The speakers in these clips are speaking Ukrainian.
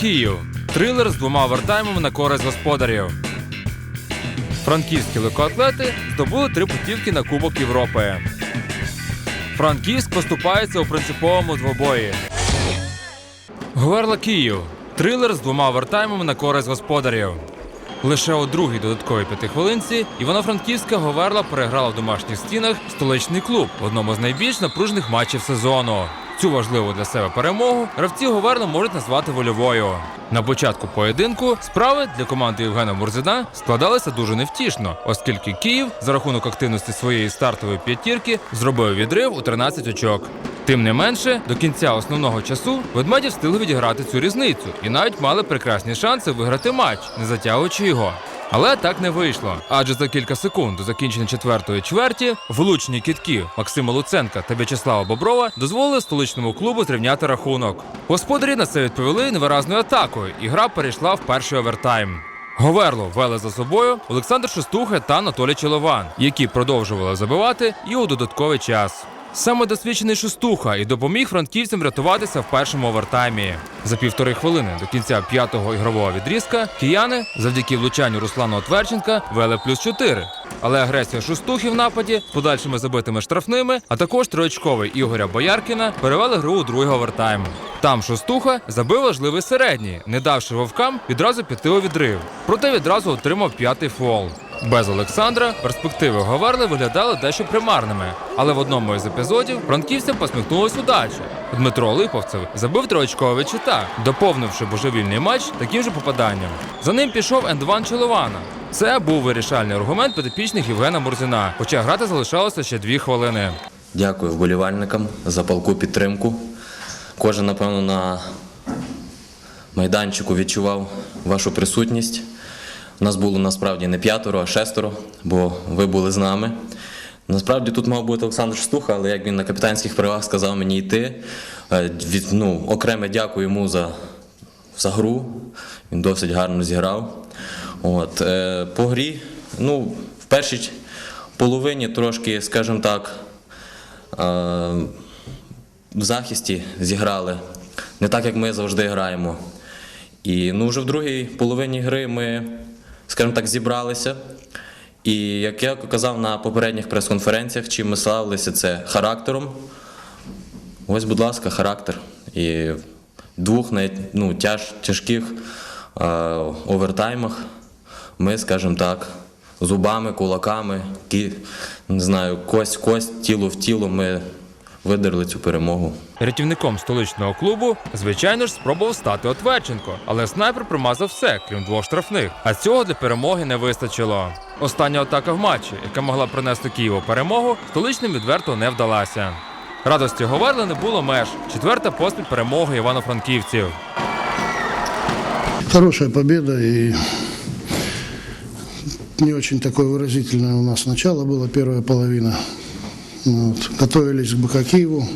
Київ. Трилер з двома овертаймами на користь господарів. Франківські легкоатлети здобули три путівки на Кубок Європи. Франківськ поступається у принциповому двобої. Говерла Київ. Трилер з двома овертаймами на користь господарів. Лише у другій додатковій п'ятихвилинці Івано-Франківська Говерла переграла в домашніх стінах столичний клуб в одному з найбільш напружених матчів сезону. Цю важливу для себе перемогу гравці Говерли можуть назвати вольовою. На початку поєдинку справи для команди Євгена Мурзина складалися дуже невтішно, оскільки Київ за рахунок активності своєї стартової п'ятірки зробив відрив у 13 очок. Тим не менше, до кінця основного часу ведмеді встигли відіграти цю різницю і навіть мали прекрасні шанси виграти матч, не затягуючи його. Але так не вийшло. Адже за кілька секунд до закінчення четвертої чверті влучні кітки Максима Луценка та В'ячеслава Боброва дозволили столичному клубу зрівняти рахунок. Господарі на це відповіли невиразною атакою, і гра перейшла в перший овертайм. Говерло вели за собою Олександр Шестуха та Анатолій Чолован, які продовжували забивати і у додатковий час. Саме досвідчений Шестуха і допоміг франківцям врятуватися в першому овертаймі. За півтори хвилини до кінця п'ятого ігрового відрізка кияни завдяки влучанню Руслана Отверченка вели плюс 4. Але агресія Шустухи в нападі подальшими забитими штрафними, а також троєчковий Ігоря Бояркіна перевели гру у другий овертайм. Там Шустуха забив важливий середній, не давши вовкам відразу піти у відрив. Проте відразу отримав п'ятий фол. Без Олександра перспективи Говерли виглядали дещо примарними, але в одному із епізодів франківцям посміхнулась удача. Дмитро Липовцев забив троєчковий чита, доповнивши божевільний матч таким же попаданням. За ним пішов ендван Челована. Це був вирішальний аргумент підопічних Євгена Мурзина, хоча грати залишалося ще дві хвилини. Дякую вболівальникам за палку підтримку. Кожен, напевно, на майданчику відчував вашу присутність. Нас було насправді не п'ятеро, а шестеро, бо ви були з нами. Насправді тут мав бути Олександр Штуха, але як він на капітанських правах сказав мені йти. е, від- Ну, окреме дякую йому за, за гру. Він досить гарно зіграв. От, е, по грі, ну, в першій половині трошки, скажімо так, е, в захисті зіграли не так, як ми завжди граємо. І ну, вже в другій половині гри ми, скажімо так, зібралися. І як я казав на попередніх прес-конференціях, чим ми славилися, це характером. Ось, будь ласка, характер. І в двох ну, тяж, тяжких е, овертаймах ми, скажімо так, зубами, кулаками, кі, не знаю, кость в кость, тіло в тіло ми видерли цю перемогу. Рятівником столичного клубу, звичайно ж, спробував стати Отверченко, але снайпер промазав все, крім двох штрафних. А цього для перемоги не вистачило. Остання атака в матчі, яка могла принести Києву перемогу, столичним відверто не вдалася. Радості Говерли не було меж. Четверта поспіль перемоги івано-франківців. Хорошая победа и не очень такое выразительное у нас начало было, первая половина. Вот. Готовились к Киеву,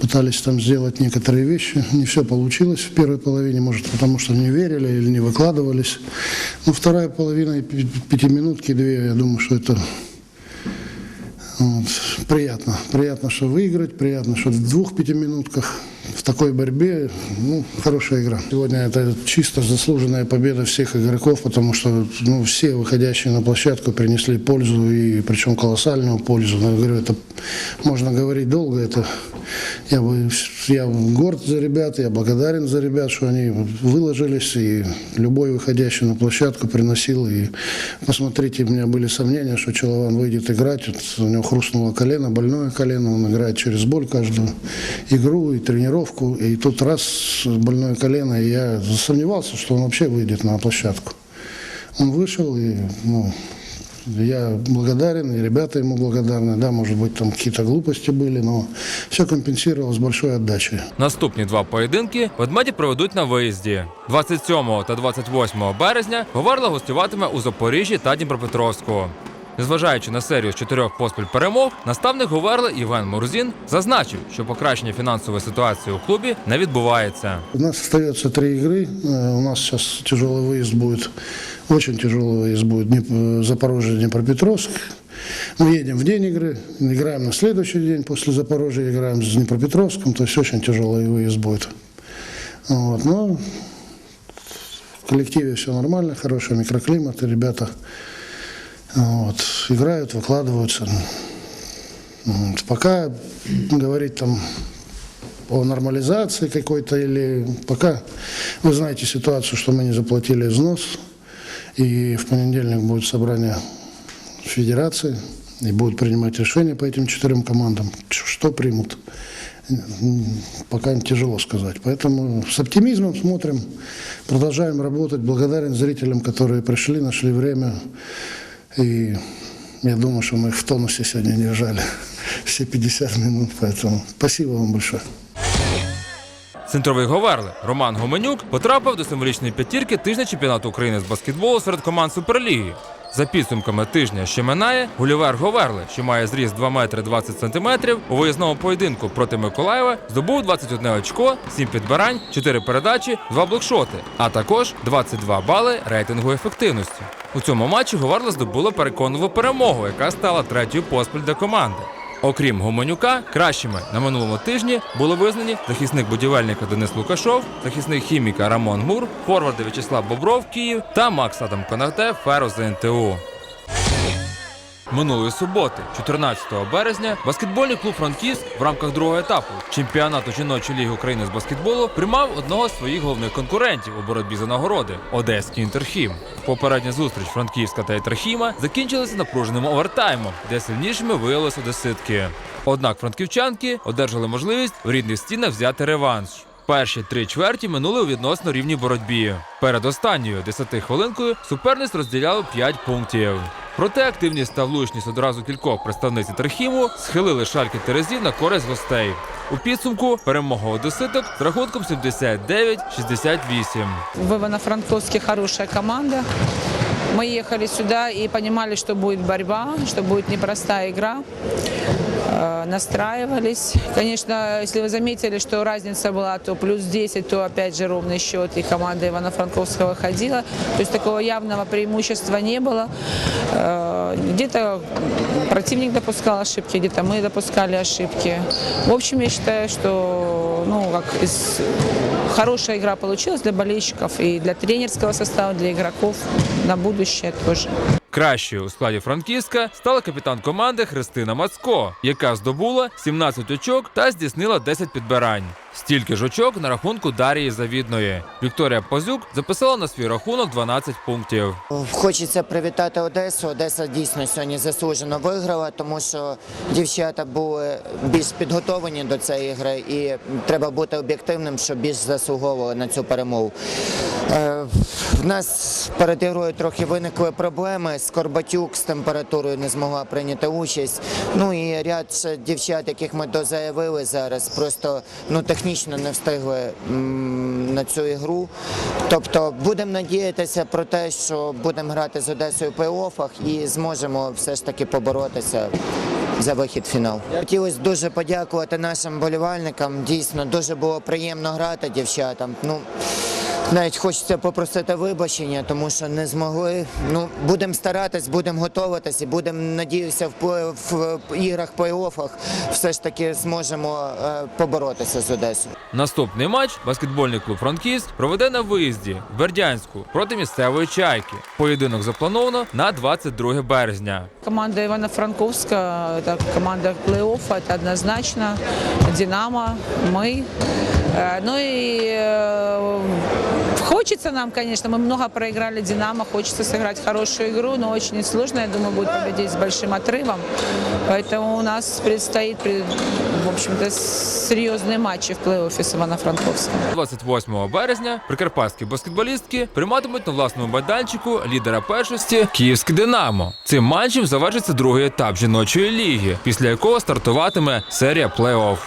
пытались там сделать некоторые вещи. Не все получилось в первой половине, может потому что не верили или не выкладывались. Но вторая половина пятиминутки, две, я думаю, что это вот. Приятно. Приятно, что выиграть, приятно, что в двух пятиминутках в такой борьбе, ну, хорошая игра. Сегодня это чисто заслуженная победа всех игроков, потому что ну, все выходящие на площадку принесли пользу, и причем колоссальную пользу. Я говорю, это можно говорить долго, это я, бы- я горд за ребят, я благодарен за ребят, что они выложились, и любой выходящий на площадку приносил. И посмотрите, у меня были сомнения, что Челован выйдет играть. Вот у него хрустнуло колено, больное колено, он играет через боль каждую игру и тренировку. И тут раз больное колено, и я засомневался, что он вообще выйдет на площадку. Он вышел, и ну, я благодарен, и ребята ему благодарны. Да, может быть, там какие-то глупости были, но все компенсировалось большой отдачей. Наступні два поєдинки ведмеді проведуть на виїзді. 27 та 28 березня Говерла гостюватиме у Запоріжжі та Дніпропетровську. Незважаючи на серію з чотирьох поспіль перемог, наставник Говерли Євген Морозін зазначив, що покращення фінансової ситуації у клубі не відбувається. У нас остается три игры. Э, У нас сейчас тяжелый выезд будет, очень тяжелый выезд будет Днеп- э, Запорожье, Днепропетровск. Мы едем в день игры, играем на следующий день после Запорожья, играем с Днепропетровском, то есть очень тяжелый выезд будет. Вот. Но В коллективе все нормально, хороший микроклимат, и ребята вот, играют, выкладываются. Вот. Пока говорить там о нормализации какой-то или пока вы знаете ситуацию, что мы не заплатили взнос, и в понедельник будет собрание федерации, и будут принимать решения по этим четырем командам. Что примут, пока тяжело сказать. Поэтому с оптимизмом смотрим, продолжаем работать. Благодарен зрителям, которые пришли, нашли время. И я думаю, что мы их в тонусе сегодня держали все 50 минут. Поэтому спасибо вам большое. Центровий Говерли Роман Гоменюк потрапив до символічної п'ятірки тижня чемпіонату України з баскетболу серед команд Суперліги. За підсумками тижня, що минає, Гулівер Говерли, що має зріст 2 метри 20 сантиметрів, у виїзному поєдинку проти Миколаєва здобув 21 очко, 7 підбирань, 4 передачі, 2 блокшоти, а також 22 бали рейтингу ефективності. У цьому матчі Говерла здобула переконливу перемогу, яка стала третьою поспіль для команди. Окрім Гуменюка, кращими на минулому тижні були визнані захисник будівельника Денис Лукашов, захисник хіміка Рамон Мур, форварди В'ячеслав Бобров Київ та Макс Адам Конате Феро з НТУ. Минулої суботи, 14 березня, баскетбольний клуб Франківськ в рамках другого етапу чемпіонату жіночої ліги України з баскетболу приймав одного з своїх головних конкурентів у боротьбі за нагороди Одеський Інтерхім. Попередня зустріч Франківська та Інтерхіма закінчилася напруженим овертаймом, де сильнішими виявилися одеситки. Однак франківчанки одержали можливість в рідних стінах взяти реванш. Перші три чверті минули у відносно рівній боротьбі. Перед останньою 10 хвилинкою суперниць розділяло 5 пунктів. Проте активність та влучність одразу кількох представниць Терхіму схилили шальки Терезі на користь гостей. У підсумку перемога одеситок з рахунком 79-68. Вивана-Французька хороша команда. Мы ехали сюда и понимали, что будет борьба, что будет непростая игра. Э, Настраивались. Конечно, если вы заметили, что разница была то плюс 10, то опять же ровный счет, и команда Ивано-Франковского выходила. То есть такого явного преимущества не было. Э, Где-то противник допускал ошибки, где-то мы допускали ошибки. В общем, я считаю, что ну, как из хорошая игра получилась для болельщиков и для тренерского состава, для игроков на будущее тоже. Кращою у складі Франківська стала капітан команди Христина Мацко, яка здобула 17 очок та здійснила 10 підбирань. Стільки ж очок на рахунку Дарії Завідної. Вікторія Позюк записала на свій рахунок 12 пунктів. Хочеться привітати Одесу. Одеса дійсно сьогодні заслужено виграла, тому що дівчата були більш підготовлені до цієї гри, і треба бути об'єктивним, що більш заслуговували на цю перемогу. Е, В нас перед ігрою трохи виникли проблеми. Скорбатюк з температурою не змогла прийняти участь. Ну і ряд дівчат, яких ми дозаявили зараз, просто ну технічно не встигли на цю ігру. Тобто будемо надіятися про те, що будемо грати з Одесою в плей-оффах і зможемо все ж таки поборотися. За вихід в фінал. Хотілося дуже подякувати нашим болівальникам. Дійсно, дуже було приємно грати дівчатам. Ну, навіть хочеться попросити вибачення, тому що не змогли. Ну, будемо старатись, будемо готуватись і будемо, надіюся, в, плей- в іграх плей-оффах все ж таки зможемо е, поборотися з Одесою. Наступний матч баскетбольний клуб Франківськ проведе на виїзді в Бердянську проти місцевої чайки. Поєдинок заплановано на 22 березня. Команда Ивано-Франковска, это команда плей-оффа, это однозначно. Динамо, мы. Э, Ну и э, хочется нам, конечно, мы много проиграли Динамо, хочется сыграть хорошую игру, но очень сложно, я думаю, будет победить с большим отрывом. Поэтому у нас предстоит, пред- в общем-то, серьезные матчи в плей-оффе с Ивано-Франковском. 28 березня прикарпатські баскетболістки прийматимуть на власному майданчику лідера першості Київське Динамо. Цим матчем завершиться другий етап жіночої ліги, після якого стартуватиме серія плей-офф.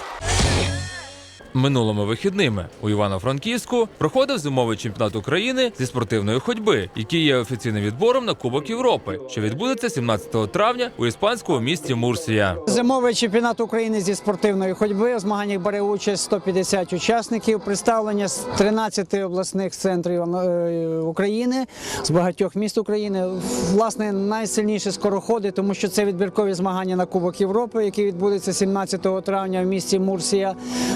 Минулими вихідними у Івано-Франківську проходив зимовий чемпіонат України зі спортивної ходьби, який є офіційним відбором на Кубок Європи, що відбудеться 17 травня у іспанському місті Мурсія. Зимовий чемпіонат України зі спортивної ходьби. У змаганнях бере участь 150 учасників. Представлення з 13 обласних центрів е, України, з багатьох міст України. Власне, найсильніші скороходи, тому що це відбіркові змагання на Кубок Європи, які відбудуться 17 травня в місті Мурсія,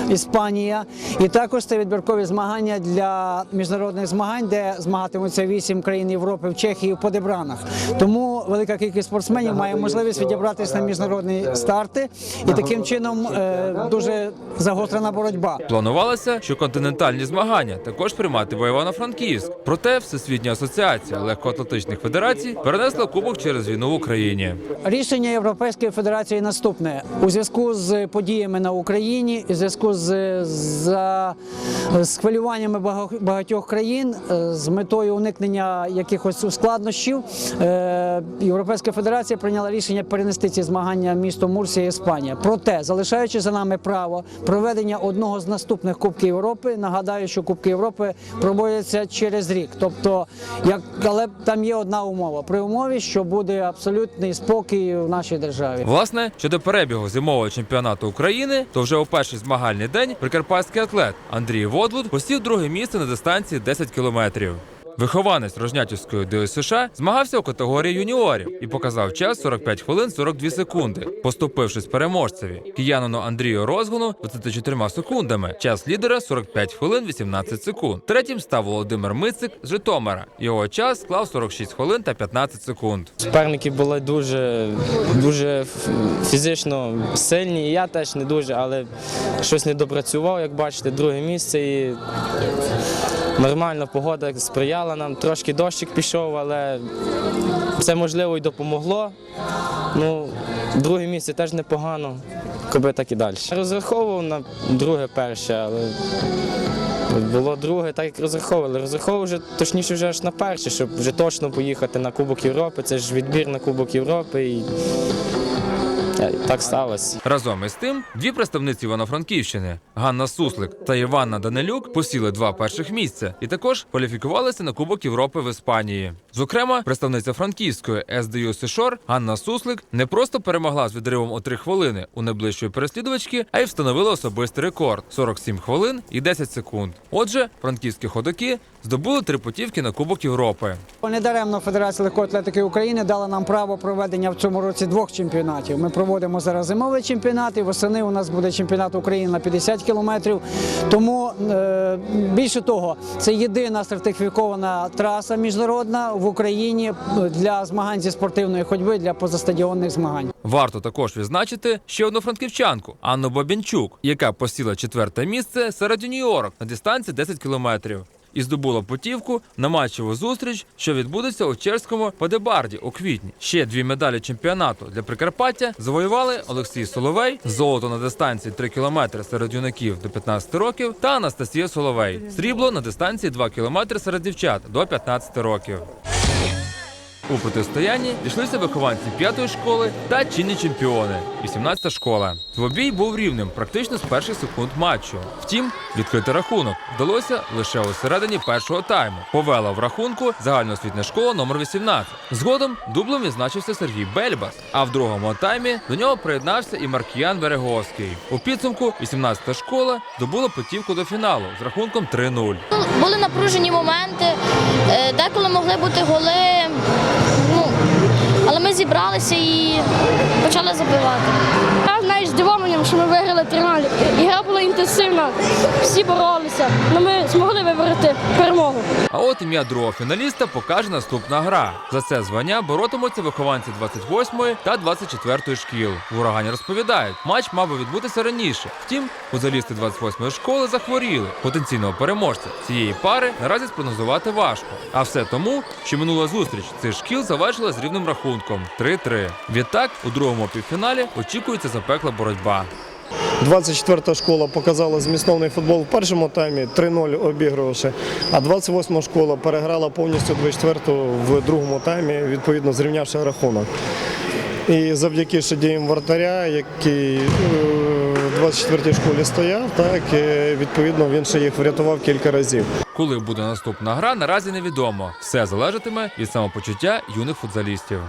Іспанія. Іспанія. І також це відбіркові змагання для міжнародних змагань, де змагатимуться вісім країн Європи в Чехії в подебранах. Тому велика кількість спортсменів має можливість відібратися на міжнародні старти, і таким чином е, дуже загострена боротьба. Планувалося, що континентальні змагання також прийматиме Івано-Франківськ. Проте Всесвітня асоціація легкоатлетичних федерацій перенесла кубок через війну в Україні. Рішення Європейської Федерації наступне у зв'язку з подіями на Україні, у зв'язку з, за, з хвилюваннями багатьох країн, е, з метою уникнення якихось ускладнощів. Європейська Федерація прийняла рішення перенести ці змагання місто Мурсія, Іспанія. Проте, залишаючи за нами право проведення одного з наступних Кубків Європи, нагадаю, що Кубки Європи проводяться через рік. Тобто, як але там є одна умова при умові, що буде абсолютний спокій в нашій державі. Власне, щодо перебігу зимового чемпіонату України, то вже у перший змагальний день прикарпатський атлет Андрій Водлуд посів друге місце на дистанції 10 кілометрів. Вихованець Рожнятівської ДЮСШ змагався у категорії юніорів і показав час 45 хвилин 42 секунди, поступившись переможцеві киянину Андрію Розгону 24 секундами. Час лідера 45 хвилин 18 секунд. Третім став Володимир Мицик з Житомира. Його час склав 46 хвилин та 15 секунд. Суперники були дуже, дуже фізично сильні, і я теж не дуже, але щось не допрацював, як бачите, друге місце. І нормально погода сприяла нам. Трошки дощик пішов, але це можливо і допомогло. Ну, друге місце теж непогано, коби так і далі. Розраховував на друге перше, але було друге, так як розраховували. Розраховував вже точніше вже аж на перше, щоб вже точно поїхати на Кубок Європи. Це ж відбір на Кубок Європи і так сталося. Разом із тим, дві представниці Івано-Франківщини Ганна Суслик та Іванна Данилюк посіли два перших місця і також кваліфікувалися на Кубок Європи в Іспанії. Зокрема, представниця франківської СДЮ Сишор Ганна Суслик не просто перемогла з відривом у три хвилини у найближчої переслідувачки, а й встановила особистий рекорд 47 хвилин і 10 секунд. Отже, франківські ходаки здобули три путівки на Кубок Європи. Недаремно Федерація легкої атлетики України дала нам право проведення в цьому році двох чемпіонатів. Ми проводимо зараз зимовий чемпіонат, і восени у нас буде чемпіонат України на 50 кілометрів. Тому е, більше того, це єдина сертифікована траса міжнародна в Україні для змагань зі спортивної ходьби для позастадіонних змагань. Варто також відзначити ще одну франківчанку Анну Бабінчук, яка посіла четверте місце серед юніорок на дистанції 10 кілометрів. І здобула путівку на матчеву зустріч, що відбудеться у Черському Подебарді у квітні. Ще дві медалі чемпіонату для Прикарпаття завоювали Олексій Соловей, золото на дистанції 3 кілометри серед юнаків до 15 років, та Анастасія Соловей, срібло на дистанції 2 кілометри серед дівчат до 15 років. У протистоянні дійшлися вихованці п'ятої школи та чинні чемпіони 18-та школа. Двобій був рівним практично з перших секунд матчу. Втім, відкрити рахунок вдалося лише у середині першого тайму. Повела в рахунку загальноосвітня школа номер 18. Згодом дублем відзначився Сергій Бельбас. А в другому таймі до нього приєднався і Маркіян Береговський. У підсумку 18-та школа здобула путівку до фіналу з рахунком 3-0. Були напружені моменти, е, деколи могли бути голи. Ну, але ми зібралися і почали забивати. Виграли 3-0. Ігра була інтенсивна, всі боролися, але ми змогли вибороти перемогу. А от ім'я другого фіналіста покаже наступна гра. За це звання боротимуться вихованці 28-ї та 24-ї шкіл. В урагані розповідають, матч мав би відбутися раніше. Втім, футболісти 28-ї школи захворіли. Потенційного переможця цієї пари наразі спрогнозувати важко. А все тому, що минула зустріч цих шкіл завершила з рівним рахунком 3-3. Відтак, у другому півфіналі очікується запекла боротьба. 24-та школа показала змістовний футбол в першому таймі, 3-0 обігрувавши, а 28-та школа переграла повністю 24-ту в другому таймі, відповідно зрівнявши рахунок. І завдяки ще діям вратаря, який е, в 24-й школі стояв, так е, відповідно він ще їх врятував кілька разів. Коли буде наступна гра, наразі невідомо. Все залежатиме від самопочуття юних футзалістів.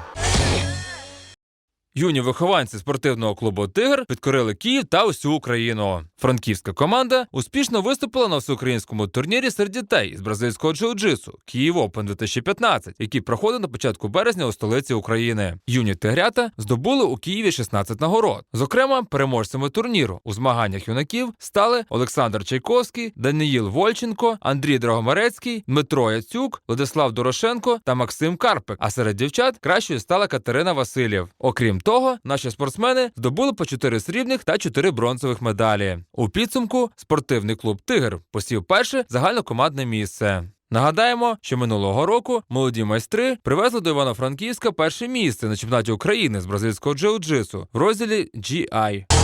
Юні вихованці спортивного клубу Тигр підкорили Київ та усю Україну. Франківська команда успішно виступила на всеукраїнському турнірі серед дітей з бразильського джиу-джитсу Київ Open 2015, який проходив на початку березня у столиці України. Юні тигрята здобули у Києві 16 нагород. Зокрема, переможцями турніру у змаганнях юнаків стали Олександр Чайковський, Даниїл Вольченко, Андрій Драгомерецький, Дмитро Яцюк, Владислав Дорошенко та Максим Карпик. А серед дівчат кращою стала Катерина Васильєв. Окрім того, наші спортсмени здобули по 4 срібних та 4 бронзових медалі. У підсумку спортивний клуб Тигр посів перше загальнокомандне місце. Нагадаємо, що минулого року молоді майстри привезли до Івано-Франківська перше місце на чемпіонаті України з бразильського джиу-джитсу в розділі GI.